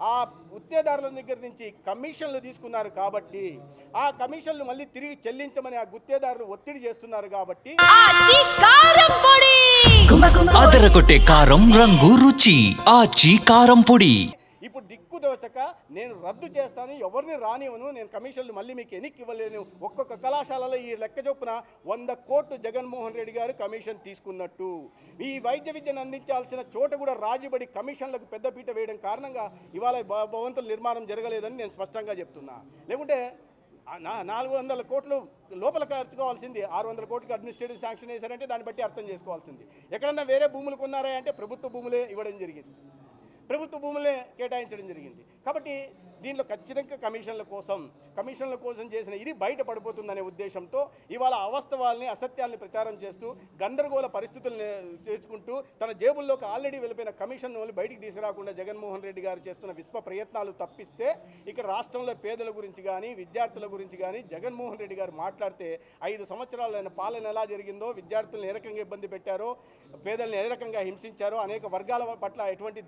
ఆ గుత్తేదారుల దగ్గర నుంచి కమిషన్లు తీసుకున్నారు కాబట్టి ఆ కమిషన్లు మళ్ళీ తిరిగి చెల్లించమని ఆ గుత్తేదారులు ఒత్తిడి చేస్తున్నారు కాబట్టి అదరగొట్టే కారం రంగు రుచి. ఆచి కారం పొడి. ఇప్పుడు నేను రద్దు చేస్తాను ఎవరిని రానివ్వను నేను కమిషన్లు మళ్ళీ మీకు ఎన్నిక ఇవ్వలేను ఒక్కొక్క కళాశాలలో ఈ లెక్క చొప్పున వంద కోట్లు జగన్మోహన్ రెడ్డి గారు కమిషన్ తీసుకున్నట్టు. ఈ వైద్య విద్యను అందించాల్సిన చోట కూడా రాజుబడి కమిషన్లకు పెద్దపీట వేయడం కారణంగా ఇవాళ భవంతుల నిర్మాణం జరగలేదని నేను స్పష్టంగా చెప్తున్నా. లేకుంటే నా- నాలుగు వందల కోట్లు లోపల ఖర్చు కావాల్సింది ఆరు వందల కోట్లకి అడ్మినిస్ట్రేటివ్ శాంక్షన్ వేశారంటే దాన్ని బట్టి అర్థం చేసుకోవాల్సింది. ఎక్కడన్నా వేరే భూములు కొన్నారా అంటే ప్రభుత్వ భూములే ఇవ్వడం జరిగింది. ప్రభుత్వ భూములే కేటాయించడం జరిగింది. కాబట్టి దీనిలో ఖచ్చితంగా కమిషన్ల కోసం కమిషన్ల కోసం చేసిన ఇది బయట పడిపోతుందనే ఉద్దేశంతో ఇవాళ అవాస్తవాల్ని అసత్యాల్ని ప్రచారం చేస్తూ గందరగోళ పరిస్థితుల్ని తెచ్చుకుంటూ తన జేబుల్లోకి ఆల్రెడీ వెళ్ళిపోయిన కమిషన్ వాళ్ళు బయటికి తీసుకురాకుండా జగన్మోహన్ రెడ్డి గారు చేస్తున్న విశ్వ ప్రయత్నాలు తప్పిస్తే ఇక్కడ రాష్ట్రంలో పేదల గురించి కానీ విద్యార్థుల గురించి కానీ జగన్మోహన్ రెడ్డి గారు మాట్లాడితే ఐదు సంవత్సరాలు ఆయన పాలన ఎలా జరిగిందో విద్యార్థులను ఏ రకంగా ఇబ్బంది పెట్టారో పేదల్ని ఏ రకంగా హింసించారో అనేక వర్గాల పట్ల ఎటువంటి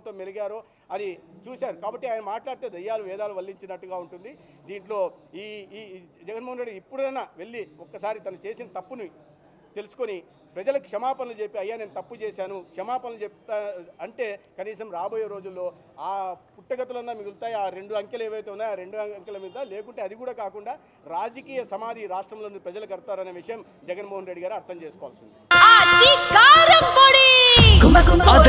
ద్వేషభావంతో మెలిగారో అది చూశారు. కాబట్టి ఆయన మాట్లాడితే దయ్యాలు వేదాలు వల్లించినట్టుగా ఉంటుంది. దీంట్లో ఈ ఈ జగన్మోహన్ రెడ్డి ఇప్పుడైనా వెళ్ళి ఒక్కసారి తను చేసిన తప్పుని తెలుసుకొని ప్రజలకు క్షమాపణలు చెప్పి అయ్యా నేను తప్పు చేశాను క్షమాపణలు చెప్తా అంటే కనీసం రాబోయే రోజుల్లో ఆ పుట్టగతులన్నా మిగులుతాయి. ఆ రెండు అంకెలు ఏవైతే ఉన్నాయో ఆ రెండు అంకెల మీద లేకుంటే అది కూడా కాకుండా రాజకీయ సమాధి రాష్ట్రంలోని ప్రజలు కడతారనే విషయం జగన్మోహన్ రెడ్డి గారు అర్థం చేసుకోవాల్సింది